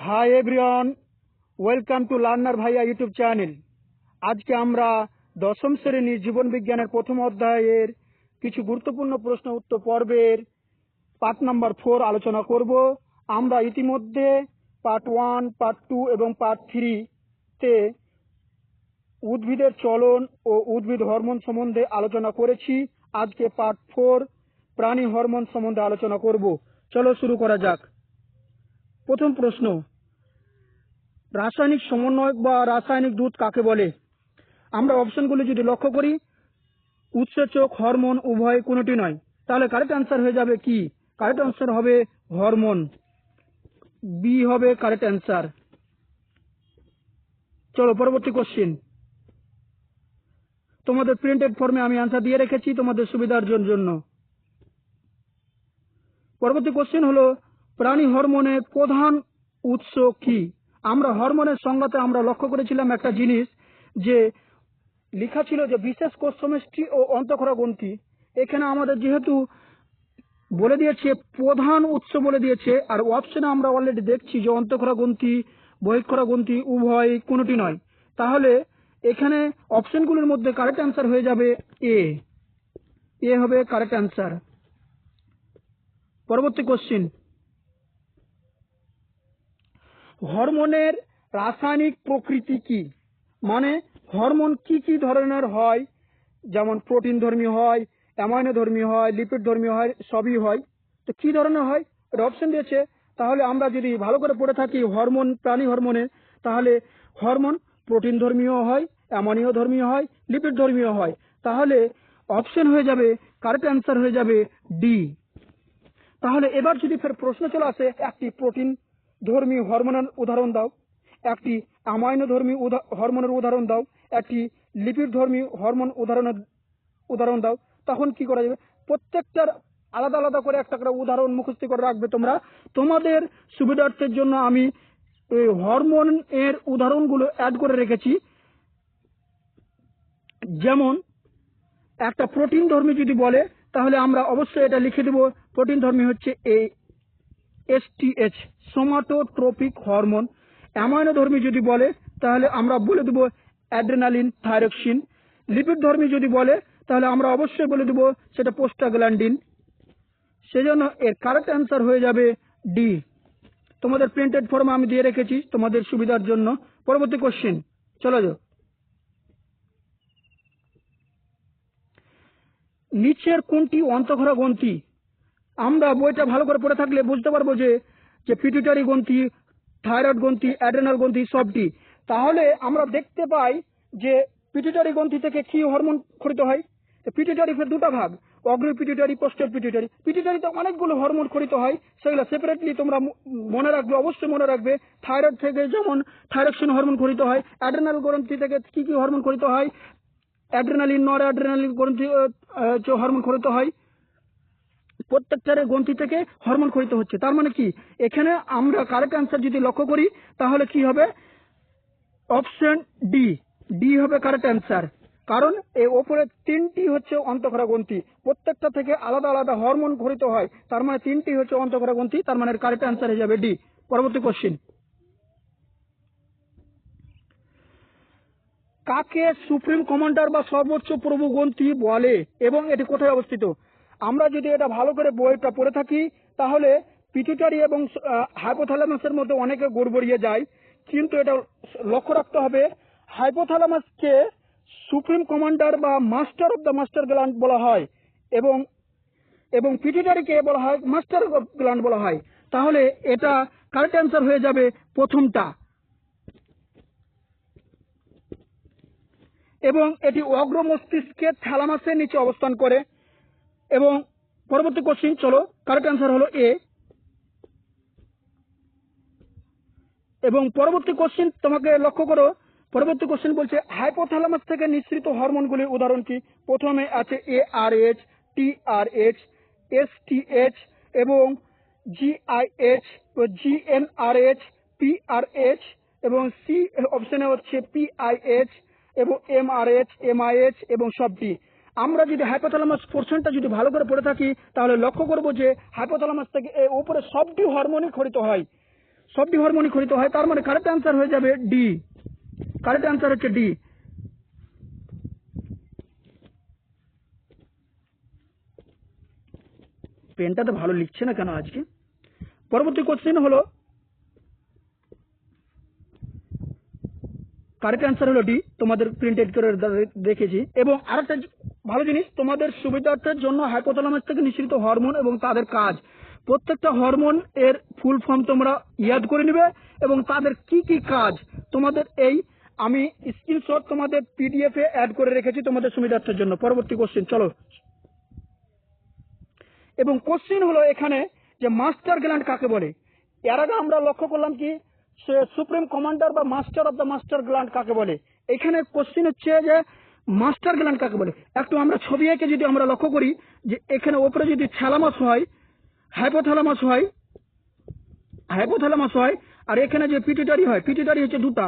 Hi everyone welcome to learner ভাইয়া YouTube channel আজকে আমরা দশম শ্রেণির জীবন বিজ্ঞানের প্রথম অধ্যায়ের কিছু গুরুত্বপূর্ণ প্রশ্ন উত্তর পর্বের পার্ট নাম্বার ফোর আলোচনা করব। আমরা ইতিমধ্যে পার্ট ওয়ান পার্ট টু এবং পার্ট থ্রি তে উদ্ভিদের চলন ও উদ্ভিদ হরমোন সম্বন্ধে আলোচনা করেছি। আজকে পার্ট ফোর প্রাণী হরমোন সম্বন্ধে আলোচনা করব। চলো শুরু করা যাক। প্রথম প্রশ্ন রাসায়নিক সমন্বয়ক বা রাসায়নিক দুধ কাকে বলে? আমরা অপশনগুলি যদি লক্ষ্য করি উৎসেচক হরমোন, উভয় কোনোটি নয়। তাহলে কারেক্ট অ্যান্সার হয়ে যাবে কি? কারেক্ট অ্যান্সার হবে হরমোন। বি হবে কারেক্ট অ্যান্সার চলো পরবর্তী কোশ্চিন তোমাদের প্রিন্টেড ফর্মে আমি অ্যান্সার দিয়ে রেখেছি তোমাদের সুবিধার জন্য। পরবর্তী কোশ্চেন হলো, প্রাণী হরমোনের প্রধান উৎস কি? আমরা হরমোনের সংজ্ঞাতে আমরা লক্ষ্য করেছিলাম একটা জিনিস যে লেখা ছিল যে বিশেষ কোষ ও অন্তঃক্ষরা গ্রন্থি। এখানে আমাদের যেহেতু বলে দিয়েছে, প্রধান উৎস বলে দিয়েছে, আর অপশনে আমরা অলরেডি দেখছি যে অন্তঃক্ষরা গ্রন্থি বহিঃক্ষরা গ্রন্থি উভয় কোনোটি নয়। তাহলে এখানে অপশনগুলোর মধ্যে কারেক্ট অ্যান্সার হয়ে যাবে এ এ হবে কারেক্ট অ্যান্সার পরবর্তী কোশ্চিন হরমোনের রাসায়নিক প্রকৃতি কি? মানে হরমোন কি কি ধরনের হয়? যেমন প্রোটিন ধর্মী হয়, অ্যামাইনো ধর্মী হয়, লিপিড ধর্মী হয়, সবই হয়। তো কি ধরনের হয়? এটা অপশন দিয়েছে। তাহলে আমরা যদি ভালো করে পড়ে থাকি হরমোন, প্রাণী হরমোনের তাহলে হরমোন প্রোটিন ধর্মীয় হয় অ্যামোনিয় ধর্মীয় হয়, লিপিড ধর্মীয় হয়। তাহলে অপশন হয়ে যাবে কারেক্ট অ্যান্সার হয়ে যাবে ডি তাহলে এবার যদি ফের প্রশ্ন চলে আসে, একটি প্রোটিন ধর্মী হরমোনের উদাহরণ দাও। একটি অ্যামাইনো ধর্মী হরমোনের উদাহরণ দাও। একটি লিপিড ধর্মী হরমোন উদাহরণের উদাহরণ দাও। তখন কি করা যাবে? প্রত্যেকটার আলাদা আলাদা করে একটা করে উদাহরণ মুখস্থ করে রাখবে তোমরা। তোমাদের সুবিধার্থের জন্য আমি এই হরমোন এর উদাহরণগুলো অ্যাড করে রেখেছি। যেমন, একটা প্রোটিন ধর্মী যদি বলে, তাহলে আমরা অবশ্যই এটা লিখে দেব। প্রোটিন ধর্মী হচ্ছে এই এসটিএইচ সোমাটোট্রপিক হরমোন অ্যামাইনো ধর্মী যদি বলে, তাহলে আমরা বলে দেব অ্যাড্রেনালিন থাইরক্সিন লিপিড ধর্মী যদি বলে, তাহলে আমরা অবশ্যই বলে দেব সেটা পোস্টাগ্ল্যান্ডিন সেজন্য এর কারেক্ট অ্যান্সার হয়ে যাবে ডি তোমাদের প্রিন্টেড ফর্ম আমি দিয়ে রেখেছি তোমাদের সুবিধার জন্য। পরবর্তী কোশ্চেন চলো যাও। নিচের কোনটি অন্তঃক্ষরা গ্রন্থি? আমরা বইটা ভালো করে পড়ে থাকলে বুঝতে পারব যে যে পিটুটারি গ্রন্থি থাইরয়েড গ্রন্থি অ্যাড্রেনাল গ্রন্থি সবটি। তাহলে আমরা দেখতে পাই যে পিটুটারি গ্রন্থি থেকে কি হরমোন খরিত হয়? পিটুটারি ফের দুটো ভাগ অগ্র পিটুটারি পোস্টের পিটুটারি পিটুটারিতে অনেকগুলো হরমোন খরিত হয়, সেগুলো সেপারেটলি তোমরা মনে রাখবে, অবশ্যই মনে রাখবে থাইরয়েড থেকে যেমন থাইরক্সিন হরমোন খরিত হয় অ্যাড্রেনাল গ্রন্থি থেকে কি কি হরমোন খরিত হয়? অ্যাড্রেনালিন নর অ্যাড্রেনালিন গ্রন্থি হরমোন খরিত হয় প্রত্যেকটার গ্রন্থি থেকে হরমোন খরিত হচ্ছে। তার মানে কি? এখানে আমরা কারেক্ট অ্যান্সার যদি লক্ষ্য করি, তাহলে কি হবে? অপশন ডি ডি হবে কারেক্ট অ্যান্সার কারণ এই ওপরে তিনটি হচ্ছে অন্তঃক্ষরা গ্রন্থি। প্রত্যেকটা থেকে আলাদা আলাদা হরমোন খরিত হয়। তার মানে তিনটি হচ্ছে অন্তঃক্ষরা গ্রন্থি, তার মানে কারেক্ট অ্যান্সার হয়ে যাবে ডি পরবর্তী কোশ্চিন কাকে সুপ্রিম কমান্ডার বা সর্বোচ্চ প্রভু গ্রন্থি বলে? এবং এটি কোথায় অবস্থিত? আমরা যদি এটা ভালো করে বইটা পড়ে থাকি, তাহলে পিটুটারি এবং হাইপোথ্যালামাসের মধ্যে অনেকে গড়বড়িয়ে যায়। কিন্তু এটা লক্ষ্য রাখতে হবে হাইপোথ্যালামাসকে সুপ্রিম কমান্ডার বা master of the master gland বলা হয় এবং এবং পিটুটারিকে বলা হয় মাস্টার গ্ল্যান্ড বলা হয়। তাহলে এটা কারেক্ট অ্যান্সার হয়ে যাবে প্রথমটা। এবং এটি অগ্র মস্তিষ্কের থ্যালামাসের নিচে অবস্থান করে। এবং পরবর্তী কোশ্চিন চলো কারেক্ট অ্যান্সার হলো এ এবং পরবর্তী কোশ্চিন তোমাকে লক্ষ্য করো, পরবর্তী কোশ্চেন বলছে হাইপোথ্যালামাস থেকে নিঃসৃত হরমোনগুলির উদাহরণ কি? প্রথমে আছে A R H T R H S T H এবং জিআইএইচ জিএনআরএইচ পিআরএইচ এবং সি অপশনে হচ্ছে পিআইএইচ এবং এমআরএইচ এমআইএইচ এবং সবটি আমরা যদি হাইপোথ্যালামাস পোর্শনটা যদি ভালো করে পড়ে থাকি, তাহলে লক্ষ্য করব যে হাইপোথ্যালামাস থেকে এ উপরে সবটি হরমোনই খরিত হয়। সবটি হরমোনই খরিত হয়, তার মানে কারেক্ট অ্যান্সার হয়ে যাবে ডি কারেক্ট অ্যান্সার হচ্ছে ডি পেনটা তো ভালো লিখছে না কেন আজকে? পরবর্তী কোশ্চেন হলো কারেক্ট অ্যান্সার হলো ডি তোমাদের প্রিন্টেড করে দেখেছি। এবং আরেকটা ভালো জিনিস, তোমাদের সুবিধার্থের জন্য হাইপোথ্যালামাস থেকে নিঃসৃত হরমোন এবং তাদের কাজ। প্রত্যেকটা হরমোন এর ফুল ফর্ম তোমরা ইয়াদ করে নিবে এবং তাদের কি কি কাজ তোমাদের এই আমি স্ক্রিনশট তোমাদের পিডিএফ এ অ্যাড করে রেখেছি তোমাদের সুবিধার্থের জন্য। পরবর্তী কোশ্চেন চলো। এবং কোশ্চেন হলো এখানে যে মাস্টার গ্ল্যান্ড কাকে বলে? এর আগে আমরা লক্ষ্য করলাম কি সুপ্রিম কমান্ডার বা master of the master gland কাকে বলে? এখানে কোশ্চেন হচ্ছে যে মাস্টার গ্ল্যান্ড কাকে বলে? একটু আমরা ছবি এঁকে যদি আমরা লক্ষ্য করি যে এখানে ওপরে যদি থ্যালামাস হয়, হাইপোথ্যালামাস হয় হাইপোথ্যালামাস হয়, আর এখানে যে পিটিটারি হয়, পিটিটারি হচ্ছে দুটা।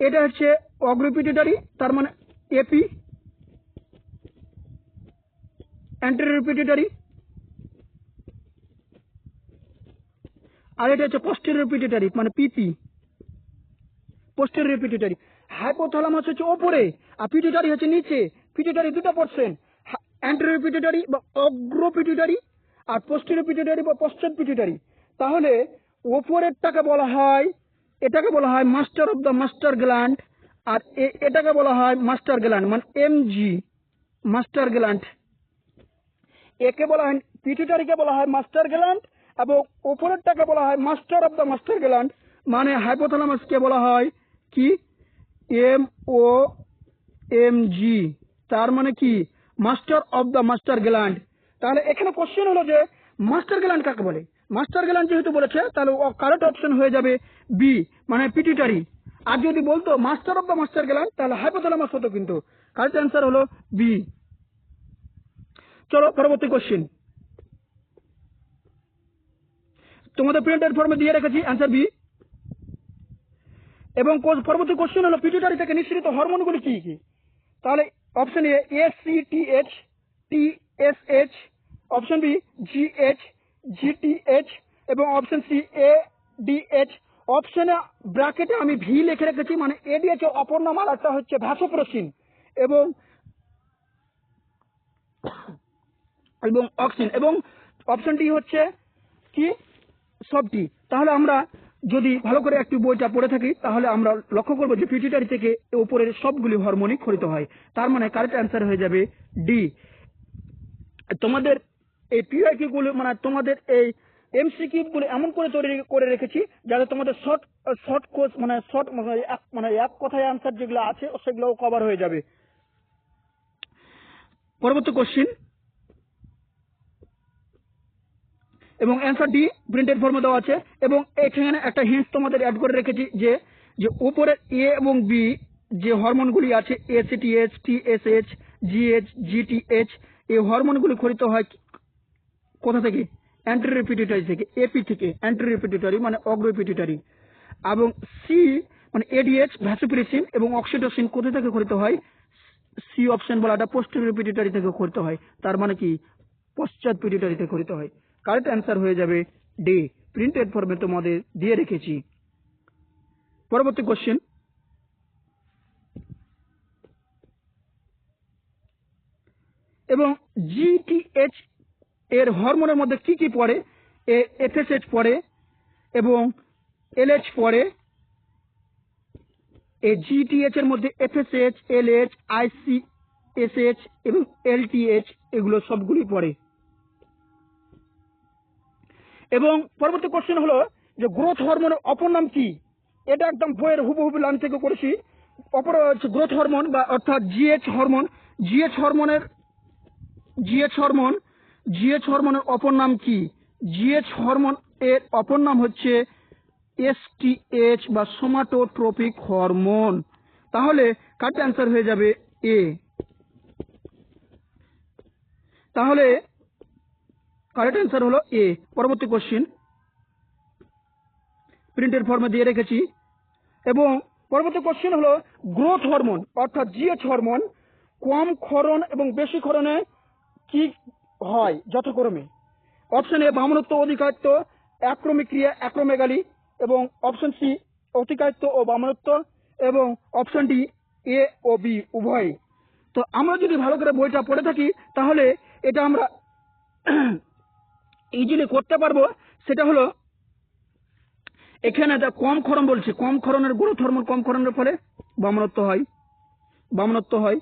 এটা হচ্ছে অগ্রপিটিটারি, তার মানে এপি অ্যান্টেরিয়র পিটিটারি, আর এটা হচ্ছে পোস্টেরিয়র পিটিটারি মানে পিপি পোস্টেরিয়র পিটিটারি হাইপোথ্যালামাস হচ্ছে ওপরে আর পিটিটারি হচ্ছে নিচে পিটিটারি দুটো পার্সেন্ট অ্যান্টেরিয়র পিটিটারি বা অগ্র পিটিটারি আর পোস্টেরিয়র পিটিটারি বা পশ্চাৎ পিটিটারি তাহলে ওপরেরটাকে বলা হয়, এটাকে বলা হয় master of the master gland আর এটাকে বলা হয় মাস্টার গ্ল্যান্ড মানে এমজি মাস্টার গ্ল্যান্ড একে বলা হয় পিটুটারিকে বলা হয় মাস্টার গ্ল্যান্ড এবং উপরেরটাকে বলা হয় master of the master gland মানে হাইপোথ্যালামাসকে বলা হয় কি? এম ও এম জি তার মানে কি? Master of the master gland তাহলে এখানে কোশ্চেন হলো যে মাস্টার গ্ল্যান্ড কাকে বলে? মাস্টার গ্ল্যান্ড যেহেতু বলেছে, তাহলে কারেক্ট অপশন হয়ে যাবে বি মানে পিটিটারি আর যদি বলতো master of the master gland তাহলে হাইপোথ্যালামাস হতো কিন্তু। কারেক্ট অ্যান্সার হলো বি চলো, পরবর্তী কোশ্চেন তোমাদের প্রিন্টেড ফর্মে দিয়ে রেখেছি অ্যান্সার বি এবং পরবর্তী কোশ্চেন হলো পিটুটারি থেকে নিঃসৃত হরমোনগুলি কি কি? তাহলে option A S C T H T S H option B G H G T H এবং option C A D H অপশনে ব্র্যাকেটে আমি ভি লিখে রেখেছি মানে এডিএচ অপর নাম আর একটা হচ্ছে ভ্যাসোপ্রোসিন এবং এবং অক্সিন এবং অপশনটি হচ্ছে কি? সবটি তাহলে আমরা যদি ভালো করে একটু বইটা পড়ে থাকি, তাহলে আমরা লক্ষ্য করব যে পিটিটারি থেকে উপরের সবগুলি হরমোনই খরিত হয়। তার মানে কারেক্ট অ্যান্সার হয়ে যাবে ডি তোমাদের এই পিআইকিউ গুলো মানে তোমাদের এই এমসিকিউ গুলো এমন করে তৈরি করে রেখেছি, যাতে তোমাদের শর্ট শর্ট কোর্স মানে শর্ট মানে এক কথায় অ্যান্সার যেগুলো আছে, সেগুলোও কভার হয়ে যাবে। পরবর্তী কোশ্চিন এবং অ্যান্সার ডি প্রিন্টেড ফর্মে দেওয়া আছে। এবং এখানে একটা হিন্স তোমাদের অ্যাড করে রেখেছি যে যে উপরে এ এবং বি যে হরমোনগুলি আছে এসিটিএইচ টিএসএইচ জিএইচ জিটিএইচ এই হরমোনগুলি খরিত হয় কোথা থেকে? অ্যান্টি পিটুইটারি থেকে এপি থেকে অ্যান্টি পিটুইটারি মানে অগ্র পিটুইটারি এবং সি মানে এডিএইচ ভ্যাসোপ্রেসিন এবং অক্সিটোসিন কোথা থেকে খরিত হয়? সি অপশন বলাটা পোস্টেরিয়র পিটুইটারি থেকে খরিত হয়। তার মানে কি? পশ্চাৎ পিটুইটারি থেকে খরিত হয়। কারেক্ট অ্যান্সার হয়ে যাবে ডি। প্রিন্টেড ফর্মে তোমাদের দিয়ে রেখেছি। পরবর্তী কোশ্চেন। এবং জিটিএইচ এর হরমোনের মধ্যে কি কি পড়ে? এ এফএসএইচ পড়ে এবং এলএইচ পড়ে। এই জিটিএইচ এর মধ্যে এফএসএইচ এলএইচ আইসিএসএইচ এবং এলটিএইচ এগুলো সবগুলি পড়ে। এবং পরবর্তী কোশ্চেন হলো যে গ্রোথ হরমোনের অপর নাম কি? এটা একদম বইয়ের হুবহু লাইন থেকে করেছি। অপর হচ্ছে গ্রোথ হরমোন বা অর্থাৎ জিএইচ হরমোন জিএইচ হরমোনের জিএইচ হরমোন জিএইচ হরমোনের অপর নাম কি? জিএইচ হরমোন এর অপর নাম হচ্ছে এসটিএইচ বা সোমাটোট্রপিক হরমোন তাহলে কারেক্ট অ্যান্সার হয়ে যাবে? এ তাহলে কারেক্ট অ্যান্সার হলো এ পরবর্তী কোশ্চিন প্রিন্টের ফর্মে দিয়ে রেখেছি। এবং পরবর্তী কোশ্চিন হলো গ্রোথ হরমোন অর্থাৎ জিএইচ হরমোন কম ক্ষরণ এবং বেশি ক্ষরণে কি হয় যথাক্রমে? অপশন এ বামনত্ব অধিকারিত্ব একক্রমিক ক্রিয়া অ্যাক্রোমেগালি এবং অপশন সি অতিকায়িত্ব ও বামনত্ব এবং অপশন ডি এ ও বি উভয়। তো আমরা যদি ভালো করে বইটা পড়ে থাকি, তাহলে এটা আমরা ইজিলি করতে পারব, সেটা হলো, এখানে কম ক্ষরণ বলছে, কম ক্ষরণের গ্রোথ হরমোন কম ক্ষরণের ফলে বামনত্ব হয় বামনত্ব হয়,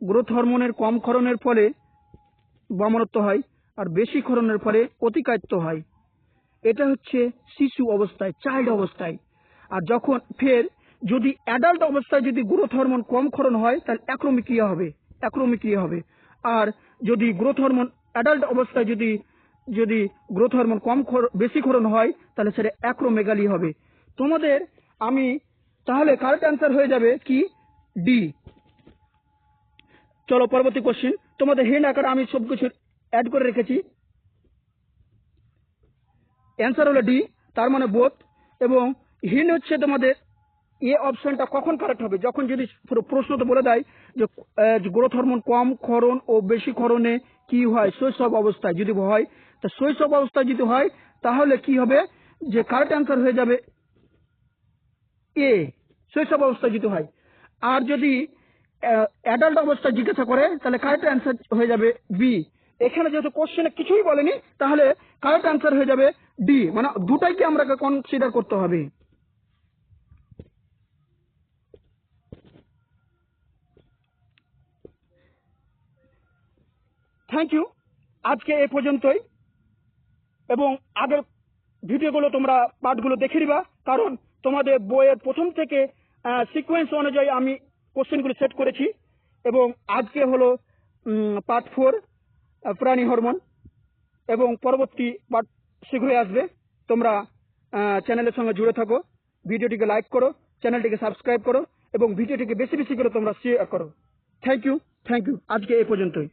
গ্রোথ হরমোনের কম ক্ষরণের ফলে বামনত্ব হয়, আর বেশি ক্ষরণের ফলে অতিকায়িত্ব হয়। এটা হচ্ছে শিশু অবস্থায়, চাইল্ড অবস্থায়। আর যখন ফের যদি অ্যাডাল্ট অবস্থায় যদি গ্রোথ হরমোন কম ক্ষরণ হয়, তাহলে অ্যাক্রোমিক ক্রিয়া হবে অ্যাক্রোমিক ক্রিয়া হবে। আর যদি গ্রোথ হরমোন অ্যাডাল্ট অবস্থায় যদি যদি গ্রোথ হরমোন কম বেশি ক্ষরণ হয়, তাহলে সেটা অ্যাক্রোমেগালি হবে। তোমাদের আমি তাহলে কারেক্ট অ্যান্সার হয়ে যাবে কি? ডি চলো পরবর্তী কোশ্চেন তোমাদের হেড আকারে আমি সব কিছু অ্যাড করে রেখেছি। অ্যান্সার হলো ডি তার মানে বোধ এবং হিন হচ্ছে তোমাদের এ অপশনটা কখন কারেক্ট হবে? যখন যদি প্রশ্ন প্রশ্নতে বলে দেয় যে গ্রোথ হরমোন কম ক্ষরণ ও বেশি ক্ষরণে কি হয় শৈশব অবস্থায় যদি হয় তা শৈশব অবস্থায় যদি হয়, তাহলে কি হবে? যে কারেক্ট অ্যান্সার হয়ে যাবে এ শৈশব অবস্থায় যদি হয়। আর যদি অ্যাডাল্ট অবস্থায় জিজ্ঞাসা করে, তাহলে কারেক্ট অ্যান্সার হয়ে যাবে বি এখানে যেহেতু কোশ্চেনে কিছুই বলেনি, তাহলে কারেক্ট অ্যান্সার হয়ে যাবে ডি মানে দুটাইকে আমরা কনসিডার করতে হবে? থ্যাংক ইউ আজকে এ পর্যন্তই। এবং আগের ভিডিওগুলো তোমরা পাঠগুলো দেখে নিবা, কারণ তোমাদের বইয়ের প্রথম থেকে সিকোয়েন্স অনুযায়ী আমি কোশ্চেনগুলো সেট করেছি এবং আজকে হলো পার্ট ফোর প্রাণী হরমোন এবং পরবর্তী পার্ট শীঘ্রই আসবে। তোমরা চ্যানেলের সঙ্গে জুড়ে থাকো, ভিডিওটিকে লাইক করো চ্যানেলটিকে সাবস্ক্রাইব করো এবং ভিডিওটিকে বেশি বেশি করে তোমরা শেয়ার করো। থ্যাংক ইউ থ্যাংক ইউ আজকে এ পর্যন্তই।